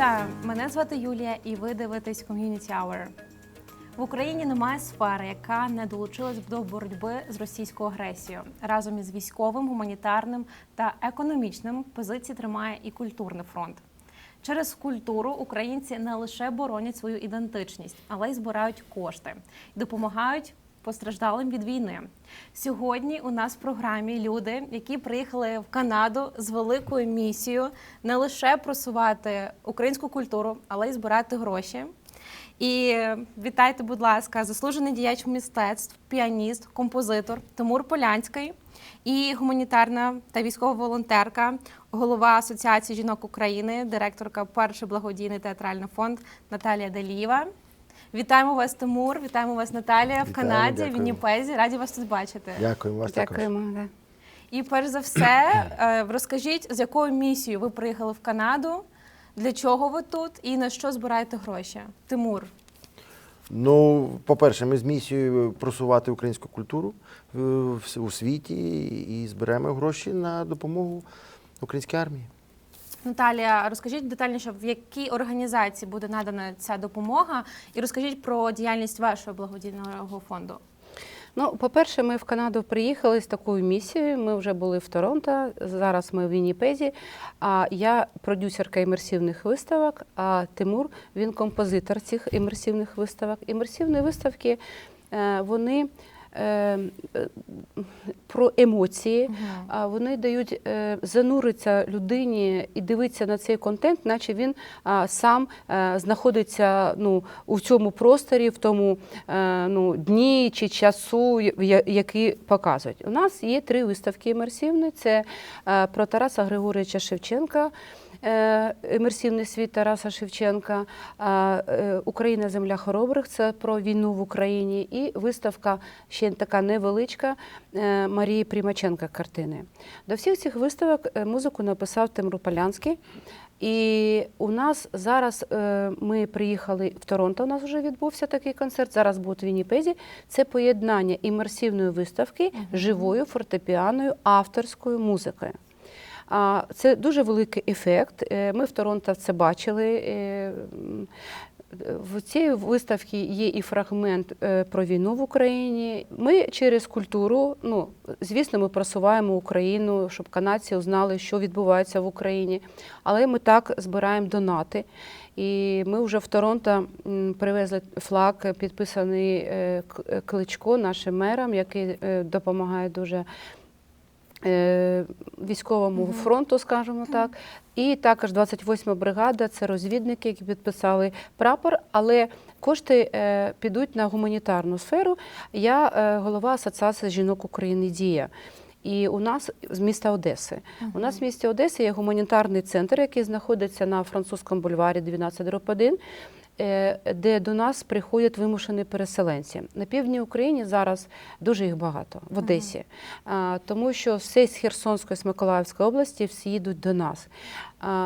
Вітаю! Мене звати Юлія, і ви дивитесь Community Hour. В Україні немає сфери, яка не долучилась до боротьби з російською агресією. Разом із військовим, гуманітарним та економічним позиції тримає і культурний фронт. Через культуру українці не лише боронять свою ідентичність, але й збирають кошти допомагають постраждалим від війни. Сьогодні у нас в програмі люди, які приїхали в Канаду з великою місією не лише просувати українську культуру, але й збирати гроші. І вітайте, будь ласка, заслужений діяч мистецтв, піаніст, композитор Тимур Полянський і гуманітарна та військова волонтерка, голова Асоціації жінок України, директорка Перший благодійний театральний фонд Наталія Делієва. Вітаємо вас, Тимур, вітаємо вас, Наталія, в Канаді, в. Вінніпезі. Раді вас тут бачити. Дякуємо вас також. Дякуємо. Да. І перш за все, е, розкажіть, з якою місією ви приїхали в Канаду, для чого ви тут і на що збираєте гроші? Тимур. Ну, по-перше, ми з місією просувати українську культуру е, у світі і зберемо гроші на допомогу українській армії. Наталія, розкажіть детальніше, в якій організації буде надана ця допомога, і розкажіть про діяльність вашого благодійного фонду. Ну, по-перше, ми в Канаду приїхали з такою місією. Ми вже були в Торонто. Зараз ми в Вінніпезі. А я продюсерка імерсивних виставок. А Тимур він композитор цих імерсивних виставок. Імерсивні виставки е, вони. Е, Про емоції, а вони дають е, зануритися людині і дивитися на цей контент, наче він сам е, знаходиться ну, у цьому просторі, в тому ну, дні чи часу, який показують. У нас є три виставки імерсивні. Це про Тараса Григоровича Шевченка. Е, Імерсивний світ Тараса Шевченка, е, е, Україна земля хоробрих це про війну в Україні, і виставка ще така невеличка е, Марії Примаченка картини. До всіх цих виставок е, музику написав Тимур Полянський. І у нас зараз е, ми приїхали в Торонто. У нас вже відбувся такий концерт. Зараз буде в Вінніпезі. Це поєднання імерсивної виставки живою фортепіаною авторською музикою. А, Це дуже великий ефект. Е, Ми в Торонто це бачили. Е, В цій виставці є і фрагмент е, про війну в Україні. Ми через культуру, ну звісно, ми просуваємо Україну, щоб канадці узнали, що відбувається в Україні. Але ми так збираємо донати. І ми вже в Торонто привезли флаг, підписаний Кличко, нашим мером, який допомагає дуже е, військовому фронту, скажімо так. І також 28 бригада це розвідники, які підписали прапор, але кошти е, підуть на гуманітарну сферу. Я е, голова Асоціації жінок України Дія. І у нас з міста Одеси. У нас в місті Одеси є гуманітарний центр, який знаходиться на французькому бульварі 12 1, е, де до нас приходять вимушені переселенці. На півдні України зараз дуже їх багато в Одесі, тому що все з Херсонської, з Миколаївської області всі їдуть до нас.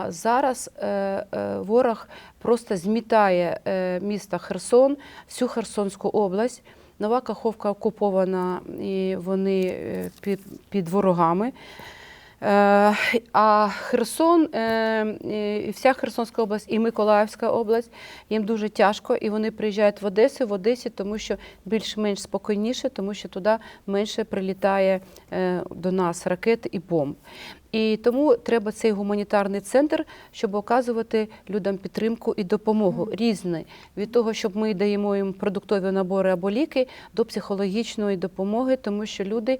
Зараз е, е, ворог просто змітає е, місто Херсон, всю Херсонську область. Нова Каховка окупована і вони е, під ворогами. Е, А Херсон, е, і вся Херсонська область і Миколаївська область їм дуже тяжко, і вони приїжджають в Одесу, в Одесі, тому що більш-менш спокійніше, тому що туди менше прилітає е, до нас ракет і бомб. І тому треба цей гуманітарний центр, щоб оказувати людям підтримку і допомогу різні від того, щоб ми даємо їм продуктові набори або ліки, до психологічної допомоги, тому що люди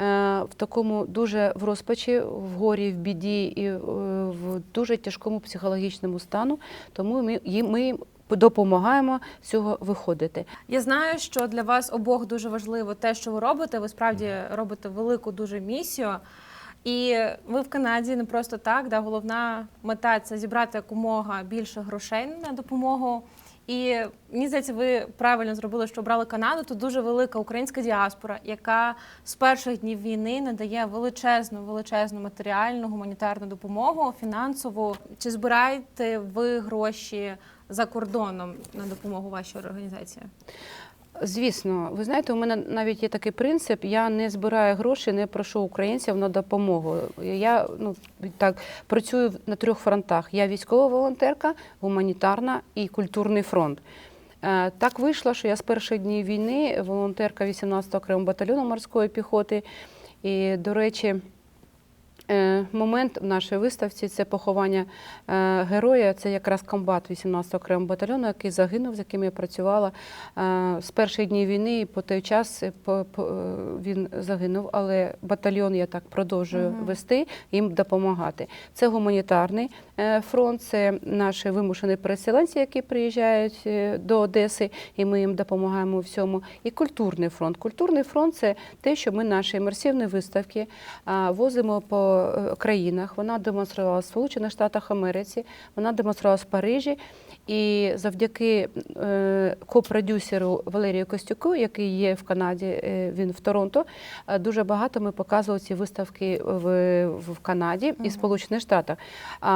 в такому дуже в розпачі, в горі, в біді і е, в дуже тяжкому психологічному стану. Тому ми ми допомагаємо з цього виходити. Я знаю, що для вас обох дуже важливо те, що ви робите. Ви справді робите велику дуже місію. І ви в Канаді не просто так, да, головна мета це зібрати якомога більше грошей на допомогу. І мені здається, ви правильно зробили, що обрали Канаду. Тут дуже велика українська діаспора, яка з перших днів війни надає величезну, величезну матеріальну гуманітарну допомогу, фінансову. Чи збираєте ви гроші за кордоном на допомогу вашій організації? Звісно, ви знаєте, у мене навіть є такий принцип: я не збираю гроші, не прошу українців на допомогу. Я ну так працюю на трьох фронтах: я військова волонтерка, гуманітарна і культурний фронт. Е, Так вийшло, що я з перших днів війни волонтерка 18-го окремого батальйону морської піхоти. І, до речі, Момент в нашій виставці це поховання е, героя. Це якраз комбат 18-го окремого батальйону, який загинув, з яким я працювала е, з перших днів війни. І по той час е, е, він загинув, але батальйон я так продовжую Мгм. вести, їм допомагати. Це гуманітарний е, фронт, це наші вимушені переселенці, які приїжджають е, до Одеси, і ми їм допомагаємо у всьому. І культурний фронт. Культурний фронт це те, що ми наші імерсивні виставки возимо по е, країнах. Вона демонструвала в Сполучених Штатах Америці, вона демонструвала в Парижі. І завдяки е, копродюсеру Валерію Костюку, який є в Канаді, е, він в Торонто, е, дуже багато ми показували ці виставки в, в Канаді і. Сполучених Штатах.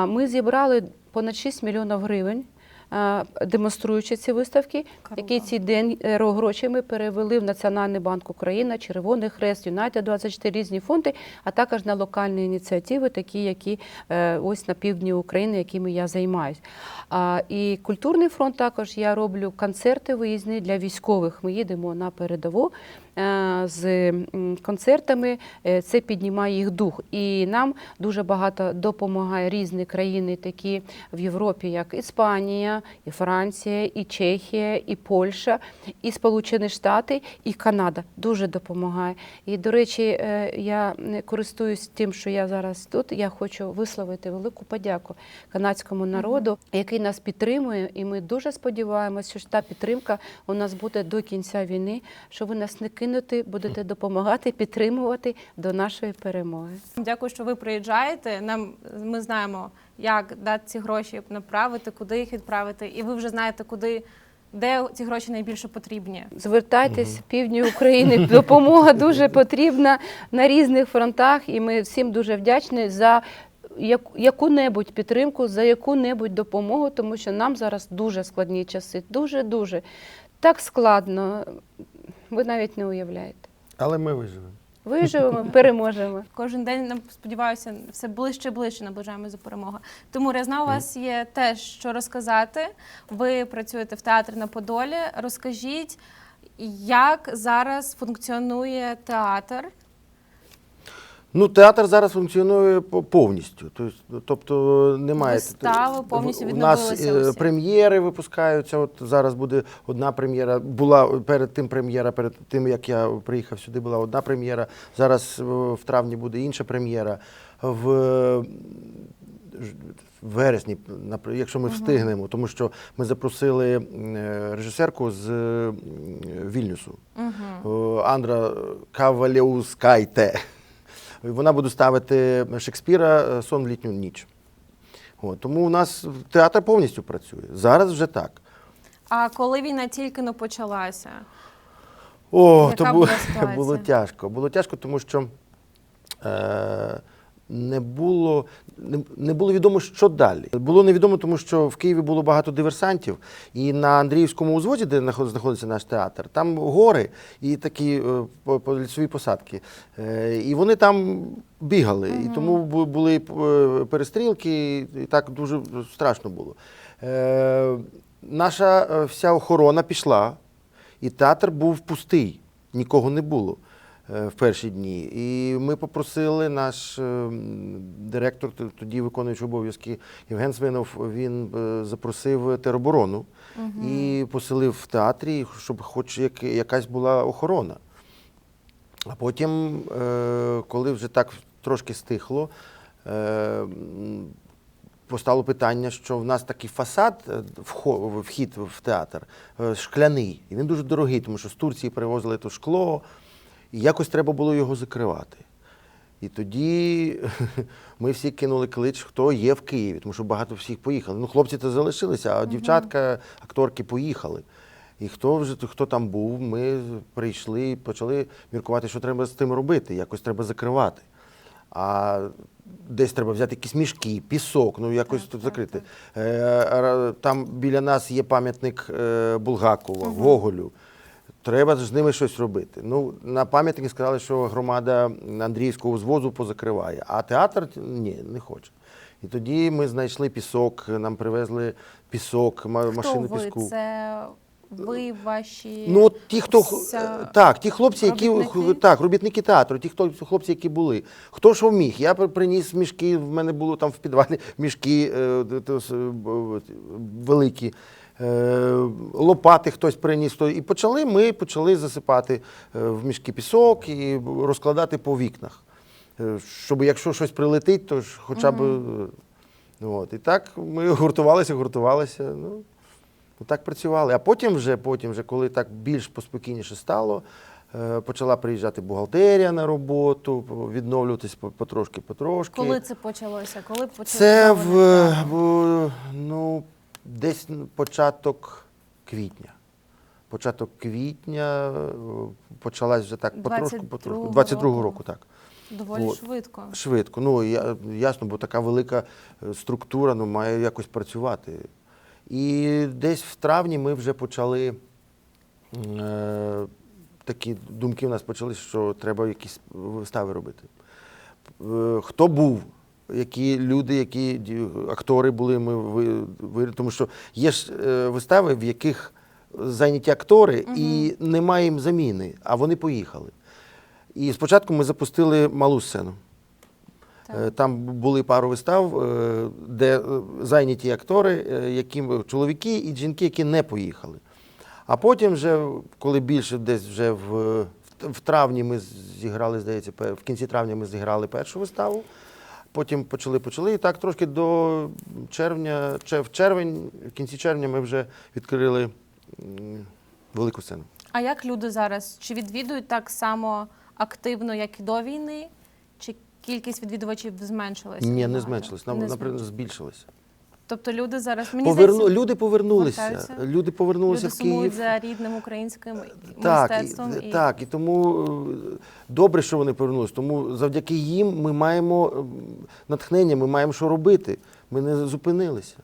Ми зібрали понад 6 мільйонів гривень. Е, Демонструючи ці виставки, які ці день е, гроші ми перевели в Національний банк України, Червоний Хрест, Юнайтед 24 різні фонди, а також на локальні ініціативи, такі, які е, ось на півдні України, якими я займаюсь. І культурний фронт також я роблю концерти виїзні для військових. Ми їдемо на передову з концертами. Е, Це піднімає їх дух. І нам дуже багато допомагає різні країни, такі в Європі, як Іспанія, і Франція, і Чехія, і Польща, і Сполучені Штати, і Канада дуже допомагає. І, до речі, е, я е, користуюсь тим, що я зараз тут. Я хочу висловити велику подяку канадському народу, який нас підтримує. І ми дуже сподіваємося, що та підтримка у нас буде до кінця війни, що ви нас не кинете, будете допомагати, підтримувати до нашої перемоги. Дякую, що ви приїжджаєте. Нам ми знаємо, як дати ці гроші направити, куди їх відправити, і ви вже знаєте, куди де ці гроші найбільше потрібні. Звертайтесь в півдні України. Допомога дуже потрібна на різних фронтах, і ми всім дуже вдячні за яку-небудь підтримку, за яку-небудь допомогу, тому що нам зараз дуже складні часи. Дуже дуже так складно. Ви навіть не уявляєте. Але ми виживемо. Виживемо, переможемо. Кожен день нам сподіваюся, все ближче і ближче наближаємося до перемоги. Тому я знаю, у вас є теж що розказати. Ви працюєте в театрі на Подолі. Розкажіть, як зараз функціонує театр? Ну, театр зараз функціонує повністю. Тобто, тобто немає Вистави повністю У нас е, прем'єри випускаються. От зараз буде одна прем'єра. Була перед тим прем'єра, перед тим як я приїхав сюди, була одна прем'єра. Зараз е, в травні буде інша прем'єра. В е, вересні, якщо ми встигнемо, тому що ми запросили е, режисерку з е, Вільнюсу. Е, Андра Кавалєускайте. Вона буде ставити Шекспіра е, Сон в літню ніч. От, тому у нас театр повністю працює. Зараз вже так. А коли війна тільки не почалася? О, Яка то було, було тяжко. Було тяжко, тому що е, не, було, не, не було відомо, що далі. Було невідомо, тому що в Києві було багато диверсантів, і на Андріївському узводі, де знаходиться наш театр, там гори і такі е, по- по- лісові посадки. Е, і вони там бігали. І тому були е, перестрілки, і так дуже страшно було. Наша вся охорона пішла. І театр був пустий, нікого не було в перші дні. І ми попросили наш е, директор, тоді виконуючий обов'язки Євген Свинов, він е, запросив тероборону і поселив в театрі, щоб хоч як, якась була охорона. А потім, е, коли вже так трошки стихло, е, постало питання, що в нас такий фасад, е, вхід в театр, е, шкляний. І він дуже дорогий, тому що з Турції привозили то шкло, і якось треба було його закривати. І тоді ми всі кинули клич, хто є в Києві, тому що багато всіх поїхали. Ну, хлопці то залишилися, а дівчатка, акторки поїхали. І хто вже хто там був, ми прийшли і почали міркувати, що треба з тим робити, якось треба закривати. А десь треба взяти якісь мішки, пісок, ну якось Так, тут так, закрити. Е, ра- Там біля нас є пам'ятник е, Булгакова, Гоголю. Треба з ними щось робити. Ну, на пам'ятники сказали, що громада Андріївського звозу позакриває, а театр ні, не хоче. І тоді ми знайшли пісок, нам привезли пісок, Хто машини ви? піску. Це ви ваші. Ну, от ті, хто х- Ся- так, ті хлопці, які робітники? так, робітники театру, ті хто хлопці, які були. Хто що міг? Я приніс мішки. В мене було там в підвалі мішки е, с- б- великі. Е, Лопати хтось приніс, і почали ми почали засипати е, в мішки пісок і розкладати по вікнах. Е, Щоб якщо щось прилетить, то ж хоча б. е, От. І так ми гуртувалися, гуртувалися. Ну, так працювали. А потім вже, потім вже, коли так більш поспокійніше стало, почала приїжджати бухгалтерія на роботу, відновлюватись потрошки-потрошки. Коли це почалося? Коли почали Це в, ну, десь початок квітня. Початок квітня е, почалась вже так потрошку, потрошку. 22-го 22-го року. так. доволі от. швидко. Швидко. Ну, я, ясно, бо така велика е, структура ну, має якось працювати. І десь в травні ми вже почали. Е, такі думки в нас почали, що треба якісь вистави робити. Е, Хто був, які люди, які актори були, ми ви, тому що є ж е, вистави, в яких зайняті актори, і немає їм заміни, а вони поїхали. І спочатку ми запустили малу сцену. Так. Е, Там були пару вистав, е, де зайняті актори, які чоловіки і жінки, які не поїхали. А потім, вже, коли більше десь вже в, в травні ми зіграли, здається, в кінці травня ми зіграли першу виставу. Потім почали, почали. І так трошки до червня, чи в червень, в кінці червня ми вже відкрили велику сцену. А як люди зараз? Чи відвідують так само активно, як і до війни? Чи кількість відвідувачів зменшилася? Ні, не зменшилась. нам, наприклад, зменшилось. Тобто люди зараз мені Поверну, здається, люди повернулися. повертаються? Люди повернулися люди в Київ. сумують за рідним українським Так, мистецтвом. і, І... так, і тому е, добре, що вони повернулися. Тому завдяки їм ми маємо ем, натхнення, ми маємо що робити. Ми не зупинилися.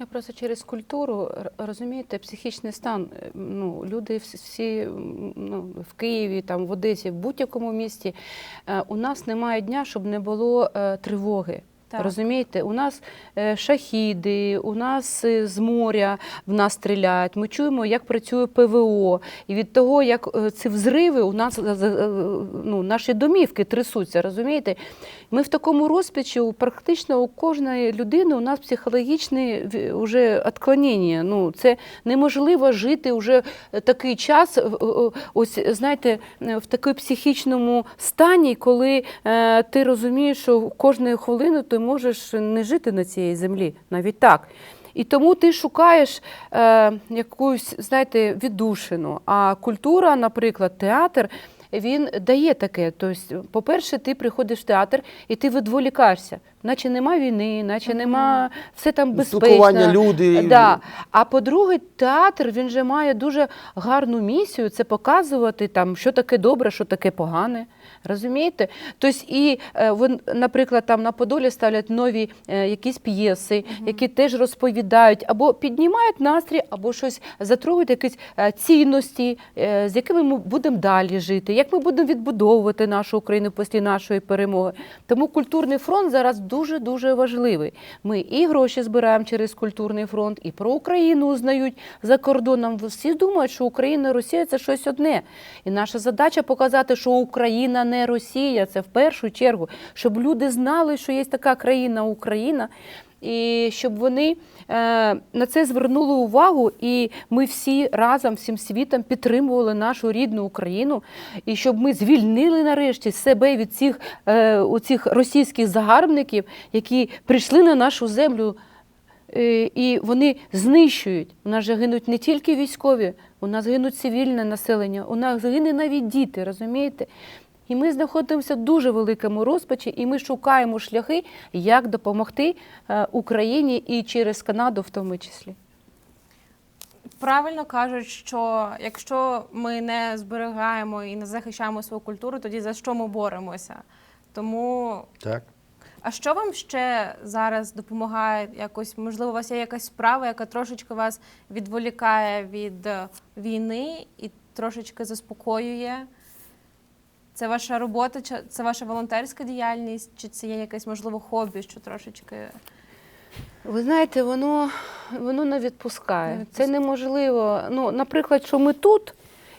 Я просто через культуру розумієте, психічний стан. е, Ну, люди всі, всі ну, в Києві, там в Одесі, в будь-якому місті. е, У нас немає дня, щоб не було е, тривоги. Так. Розумієте, у нас е, шахіди, у нас е, з моря в нас стріляють. Ми чуємо, як працює ПВО. І від того, як е, ці взриви, у нас ну, наші домівки трясуться, розумієте? Ми в такому розпачі, у- практично у кожної людини у нас психологічне в- уже відклонення. Ну, це неможливо жити вже такий час, ось знаєте, в такому психічному стані, коли ти розумієш, що кожної хвилини ти можеш не жити на цій землі, навіть так. І тому ти шукаєш е, якусь, знаєте, віддушину. А культура, наприклад, театр. Він дає таке. Тобто, по-перше, ти приходиш в театр і ти відволікаєшся, наче нема війни, наче нема все там безпечно. Люди. Да. А по-друге, театр він же має дуже гарну місію це показувати, там, що таке добре, що таке погане. Розумієте? Тобто, і е, наприклад, там на Подолі ставлять нові е, якісь п'єси, які теж розповідають або піднімають настрій, або щось затрогають якісь е, цінності, з якими ми будемо далі жити, як ми будемо відбудовувати нашу Україну після нашої перемоги. Тому культурний фронт зараз дуже дуже важливий. Ми і гроші збираємо через культурний фронт, і про Україну узнають за кордоном. Всі думають, що Україна і Росія це щось одне. І наша задача показати, що Україна не Росія. Це в першу чергу, щоб люди знали, що є така країна Україна. І щоб вони е, на це звернули увагу, і ми всі разом, всім світом підтримували нашу рідну Україну, і щоб ми звільнили нарешті себе від цих, е, оцих російських загарбників, які прийшли на нашу землю. Е, І вони знищують. У нас же гинуть не тільки військові, у нас гинуть цивільне населення, у нас гине навіть діти, розумієте? І ми знаходимося в дуже великому розпачі, і ми шукаємо шляхи, як допомогти е, Україні і через Канаду в тому числі. Правильно кажуть, що якщо ми не зберігаємо і не захищаємо свою культуру, тоді за що ми боремося? Тому Так. А що вам ще зараз допомагає якось? Можливо, у вас є якась справа, яка трошечки вас відволікає від війни, і трошечки заспокоює? Це ваша робота, чи це ваша волонтерська діяльність, чи це є якесь можливо хобі, що трошечки Ви знаєте, воно, воно не відпускає. Не Це неможливо. Ну, наприклад, що ми тут,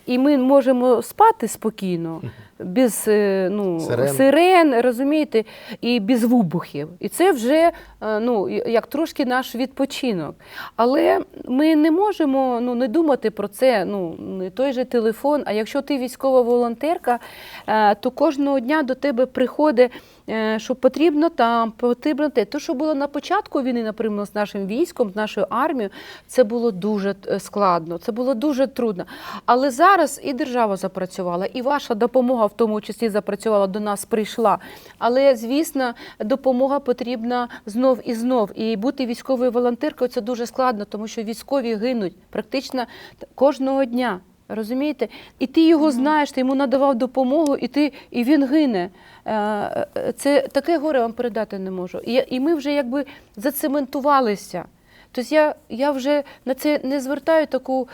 і ми можемо спати спокійно, без е, ну, Сирен. сирен, розумієте, і без вибухів. І це вже е, ну, як трошки наш відпочинок. Але ми не можемо ну, не думати про це. Ну, не той же телефон. А якщо ти військова волонтерка, е, то кожного дня до тебе приходить. Е, Що потрібно там, потрібно те. То, що було на початку війни, наприклад, з нашим військом, з нашою армією, це було дуже е, складно, це було дуже трудно. Але зараз і держава запрацювала, і ваша допомога в тому числі запрацювала до нас, прийшла. Але звісно, допомога потрібна знов і знов. І бути військовою волонтеркою це дуже складно, тому що військові гинуть практично кожного дня. Розумієте? І ти його знаєш, ти йому надавав допомогу, і ти і він гине. Е, е, Це таке горе вам передати не можу. І, і ми вже якби зацементувалися. Тобто я, я вже на це не звертаю таку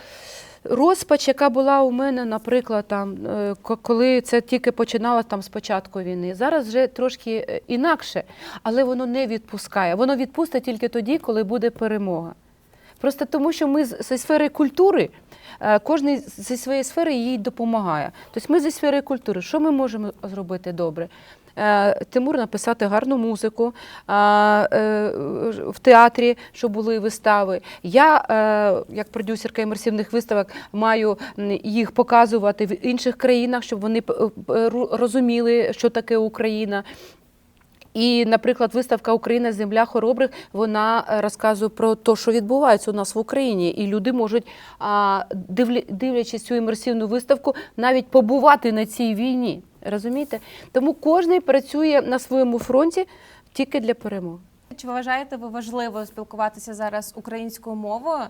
розпач, яка була у мене, наприклад, там, е, коли це тільки починалося там з початку війни. Зараз вже трошки інакше, але воно не відпускає. Воно відпустить тільки тоді, коли буде перемога. Просто тому, що ми з- зі сфери культури, кожен зі своєї сфери їй допомагає. Тобто ми зі сфери культури, що ми можемо зробити добре? Е, Тимур написати гарну музику е, в театрі, щоб були вистави. Я, е, як продюсерка імерсивних виставок, маю їх показувати в інших країнах, щоб вони розуміли, що таке Україна. І, наприклад, виставка Україна Земля хоробрих вона е, розказує про те, що відбувається у нас в Україні, і люди можуть, дивлячись цю імерсивну виставку, навіть побувати на цій війні. Розумієте? Тому кожен працює на своєму фронті тільки для перемоги. Чи вважаєте ви важливо спілкуватися зараз українською мовою?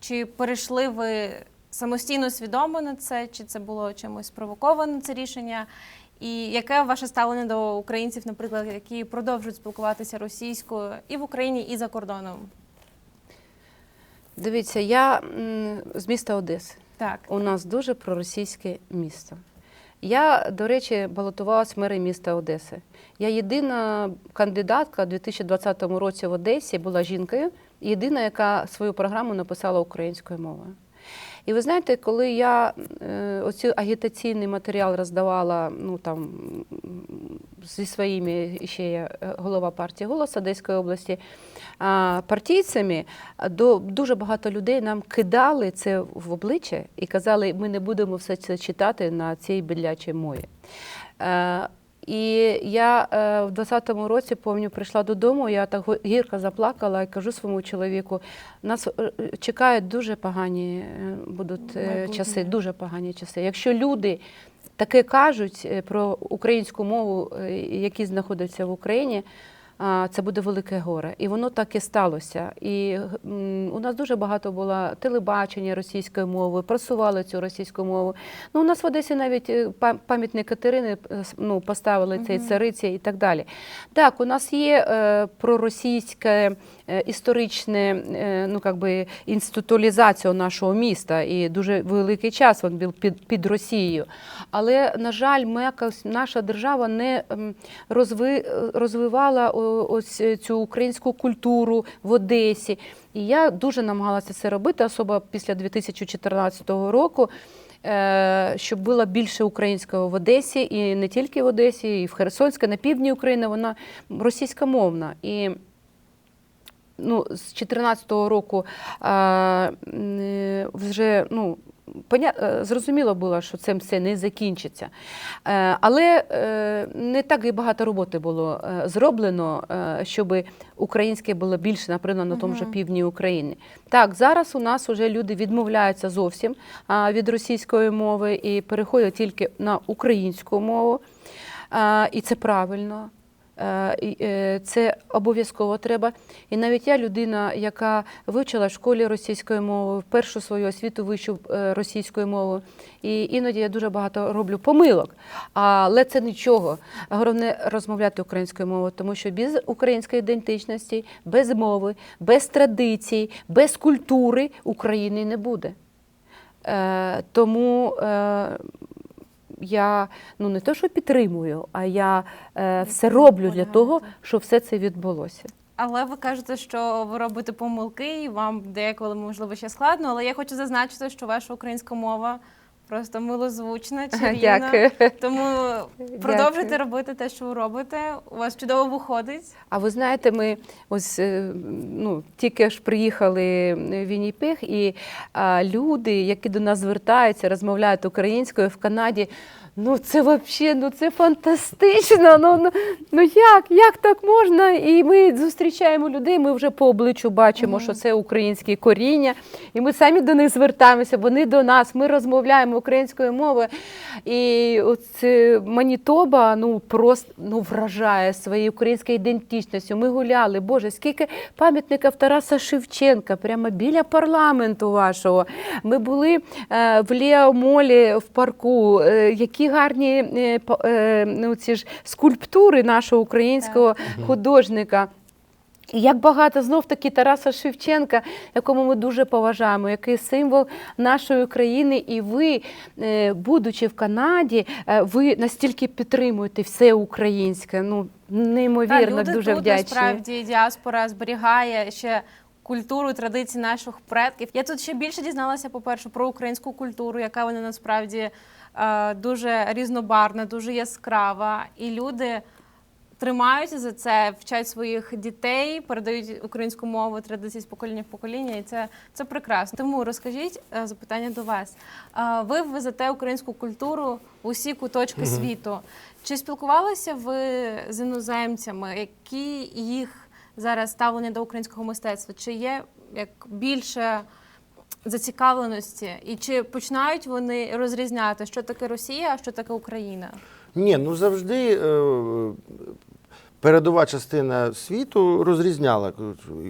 Чи перейшли ви самостійно свідомо на це, чи це було чимось спровоковане це рішення? І яке ваше ставлення до українців, наприклад, які продовжують спілкуватися російською і в Україні, і за кордоном? Дивіться, я з міста Одеси. Так, У нас дуже проросійське місто. Я, до речі, балотувалась в мери міста Одеси. Я єдина кандидатка у 2020 році в Одесі була жінкою, єдина, яка свою програму написала українською мовою. І ви знаєте, коли я е, оцю агітаційний матеріал роздавала ну, там, зі своїми, ще я е, голова партії «Голос» Одеської області, партійцями, до, дуже багато людей нам кидали це в обличчя і казали, ми не будемо все це читати на цій бедлячій мові. І я е, в 20-му році, помню, прийшла додому, я так гірко заплакала і кажу своєму чоловіку, нас е, чекають дуже погані е, будуть е, часи, дуже погані часи. Якщо люди таке кажуть е, про українську мову, які знаходяться в Україні, це буде велике горе. І воно так і сталося. І у нас дуже багато було телебачення російською мовою, просували цю російську мову. Ну, у нас в Одесі навіть е, пам'ятник Катерини е, ну, поставили цей цариці і так далі. Так, у нас є е, проросійське історичне ну, как би, інституалізація нашого міста, і дуже великий час він був під, під Росією. Але, на жаль, ми наша держава не розви, розвивала ось цю українську культуру в Одесі. І я дуже намагалася це робити, особливо після 2014 року. е, Щоб було більше українського в Одесі, і не тільки в Одесі, і в Херсонській, на півдні України вона російськомовна. І ну, з 2014 року а, е, вже ну, е, зрозуміло було, що цим все не закінчиться. Е, Але е, не так і багато роботи було е, зроблено, е, щоб українське було більше, наприклад, на тому ж півдні України. Так, зараз у нас вже люди відмовляються зовсім від російської мови і переходять тільки на українську мову. І це правильно. Е, е, Це обов'язково треба. І навіть я людина, яка вивчила в школі російською мовою, першу свою освіту вивчив е, російською мовою. І іноді я дуже багато роблю помилок. Але це нічого. Головне розмовляти українською мовою, тому що без української ідентичності, без мови, без традицій, без культури України не буде. Тому я ну не те, що підтримую, а я е, все роблю для того, щоб все це відбулося. Але ви кажете, що ви робите помилки, і вам деколи можливо ще складно. Але я хочу зазначити, що ваша українська мова просто милозвучна, чарівна. Дякую. Тому продовжуйте робити те, що ви робите. У вас чудово виходить. А ви знаєте, ми ось е, ну, тільки ж приїхали в Вінніпег, і а, люди, які до нас звертаються, розмовляють українською в Канаді. Ну це взагалі, ну це фантастично. Ну, ну, ну як, як так можна? І ми зустрічаємо людей. Ми вже по обличчю бачимо, що це українське коріння, і ми самі до них звертаємося. Вони до нас. Ми розмовляємо українською мовою. І оце Манітоба ну просто ну вражає своєю українською ідентичністю. Ми гуляли. Боже, скільки пам'ятників Тараса Шевченка прямо біля парламенту вашого. Ми були е, в Ліамолі в парку. Е, які гарні е, по- е, ну, ці ж скульптури нашого українського художника. І як багато знов таки Тараса Шевченка, якому ми дуже поважаємо, який символ нашої країни, і ви, е, будучи в Канаді, ви настільки підтримуєте все українське. Ну неймовірно, люди дуже тут вдячні. насправді діаспора зберігає ще. Культуру традиції наших предків. Я тут ще більше дізналася, по-перше, про українську культуру, яка вона насправді дуже різнобарна, дуже яскрава. І люди тримаються за це, вчать своїх дітей, передають українську мову, традиції з покоління в покоління, і це, це прекрасно. Тому розкажіть е, запитання до вас. Е, Ви везете українську культуру в усі куточки світу. Чи спілкувалися ви з іноземцями? Які їх зараз ставлення до українського мистецтва? Чи є як більше зацікавленості? І чи починають вони розрізняти, що таке Росія, а що таке Україна? Ні, ну завжди е, передова частина світу розрізняла.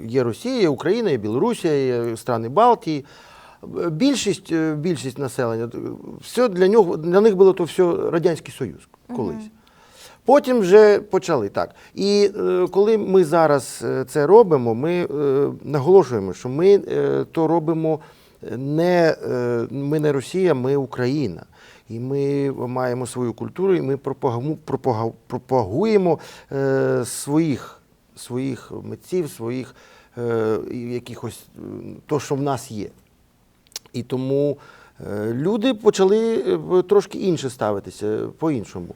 Є Росія, є Україна, є Білорусія, є страни Балтії. Більшість, е, більшість населення, все для, нього, для них було то все Радянський Союз колись. Потім вже почали так. І е, коли ми зараз е, це робимо, ми е, наголошуємо, що ми е, то робимо не, е, ми не Росія, ми Україна. І ми маємо свою культуру, і ми пропагуємо е, своїх, своїх митців, своїх е, якихось то, що в нас є. І тому люди почали трошки інше ставитися по-іншому.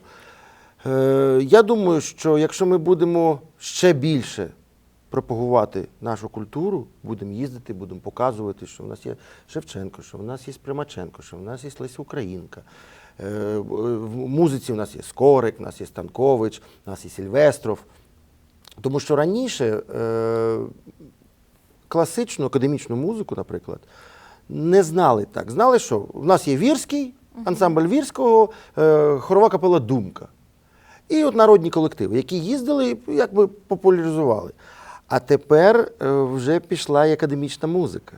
Я думаю, що якщо ми будемо ще більше пропагувати нашу культуру, будемо їздити, будемо показувати, що в нас є Шевченко, що в нас є Примаченко, що в нас є Леся Українка. Е, В музиці в нас є Скорик, в нас є Станкович, в нас є Сільвестров. Тому що раніше е, класичну академічну музику, наприклад, не знали так. Знали, що в нас є вірський, ансамбль вірського, е, хорова капела Думка. І от народні колективи, які їздили і якби популяризували. А тепер е, вже пішла і академічна музика.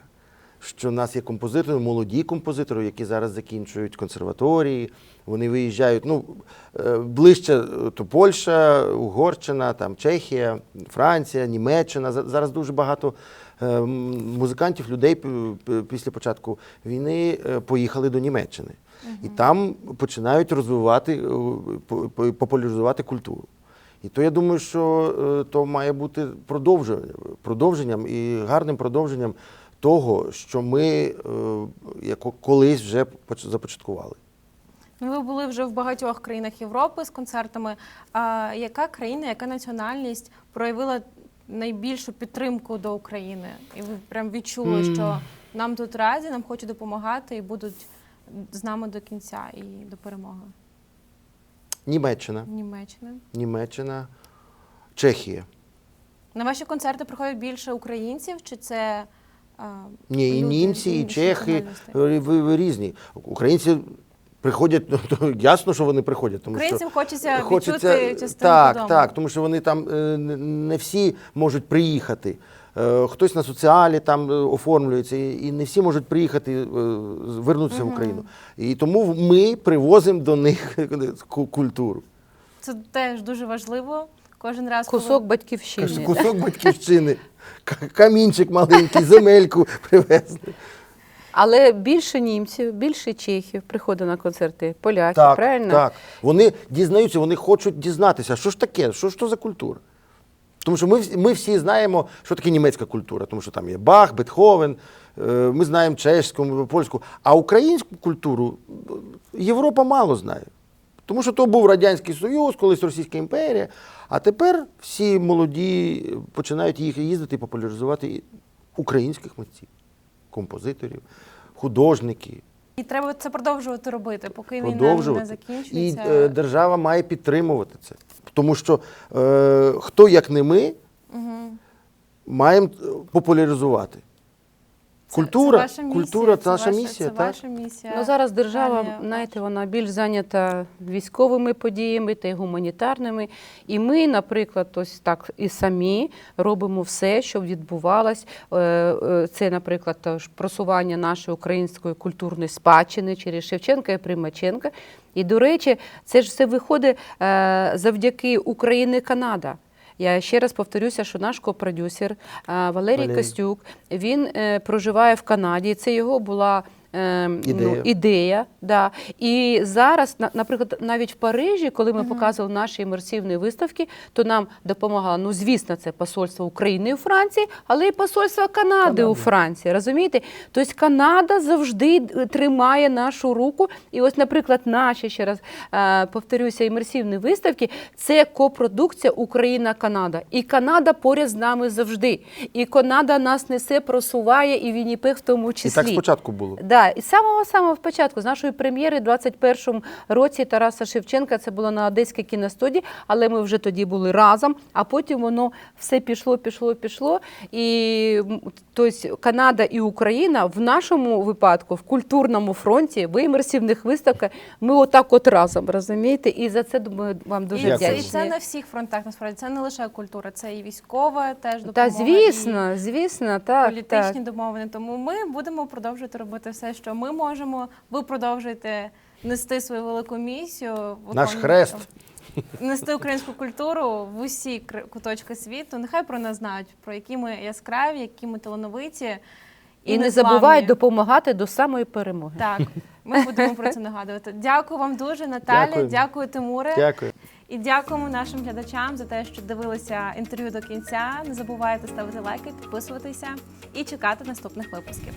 Що в нас є композитори, молоді композитори, які зараз закінчують консерваторії, вони виїжджають ну, е, ближче е, то Польща, Угорщина, там, Чехія, Франція, Німеччина. Зараз дуже багато музикантів, людей після початку війни поїхали до Німеччини. І там починають розвивати, по- по- популяризувати культуру. І то я думаю, що е, то має бути продовженням, продовженням і гарним продовженням того, що ми е, яко- колись вже поч- започаткували. Ну, ви були вже в багатьох країнах Європи з концертами. А яка країна, яка національність проявила найбільшу підтримку до України? І ви прям відчули, що нам тут раді, нам хочуть допомагати і будуть з нами до кінця і до перемоги. Німеччина, Німеччина. Німеччина, Чехія. На ваші концерти приходять більше українців, чи це а, Ні, і німці, і чехи е, ви- ви різні. Українці приходять, ну, то ясно, що вони приходять. Тому Українцям що хочеться, Хочеться- відчути частинку так, дому. так, тому що вони там е, не- всі можуть приїхати. Е, Хтось на соціалі там е, оформлюється, і не всі можуть приїхати, вернутися в Україну. І тому ми привозимо до них культуру. Це теж дуже важливо. Кожен раз коли- Кусок батьківщини. Кусок батьківщини, камінчик маленький, земельку привезли. Але більше німців, більше чехів приходить на концерти, поляків, Так, правильно? так. Вони дізнаються, вони хочуть дізнатися, що ж таке, що ж то за культура. Тому що ми, ми всі знаємо, що таке німецька культура, тому що там є Бах, Бетховен, е, ми знаємо чеську, польську. А українську культуру е, Європа мало знає. Тому що то був Радянський Союз, колись Російська імперія. А тепер всі молоді починають їх їздити і популяризувати українських митців, композиторів, художників. І треба це продовжувати робити, поки війна не закінчується. І е, держава має підтримувати це. Тому що е, хто, як не ми, угу. маємо е, популяризувати. Це- Культура, це ваша місія, культура це наша ваша, місія, Це так? ваша місія. Ну зараз держава, Далі, знаєте, вона більш зайнята військовими подіями та й гуманітарними. І ми, наприклад, ось так і самі робимо все, щоб відбувалось. е, е, Це, наприклад, просування нашої української культурної спадщини через Шевченка і Примаченка. І, до речі, це ж все виходить е, завдяки Україні Канада. Я ще раз повторюся, що наш копродюсер Валерій Валерій. Костюк він е, проживає в Канаді. Це його була. Е, Ідея. Ну, ідея, да. І зараз, наприклад, навіть в Парижі, коли ми показували наші імерсивні виставки, то нам допомагало, ну, звісно, це посольство України у Франції, але і посольство Канади у Франції. Розумієте? Тобто Канада завжди тримає нашу руку. І ось, наприклад, наші ще раз е, повторюся, імерсивні виставки це копродукція Україна-Канада. І Канада поряд з нами завжди. І Канада нас несе, просуває, і Вінніпех в тому числі. І так спочатку було. Да, і самого самого початку, з нашої прем'єри, в 21-му році Тараса Шевченка, це було на Одеській кіностудії, але ми вже тоді були разом, а потім воно все пішло, пішло, пішло. І тобто Канада і Україна в нашому випадку, в культурному фронті, в імерсивних виставках, ми отак от разом, розумієте? І за це думаю, вам дуже і, Дякую. і це на всіх фронтах, насправді. Це не лише культура, це і військова теж допомога. Та і звісно, звісно, так. політичні так. домовини. Тому ми будемо продовжувати робити все, що ми можемо. Ви продовжуєте нести свою велику місію. Наш хрест. Нести українську культуру в усі куточки світу. Нехай про нас знають, про які ми яскраві, які ми талановиті. І не незламні. забувають допомагати до самої перемоги. Так, ми будемо про це нагадувати. Дякую вам дуже, Наталя. Дякую. Дякую, Тимуре. Дякую. І дякуємо нашим глядачам за те, що дивилися інтерв'ю до кінця. Не забувайте ставити лайки, підписуватися і чекати наступних випусків.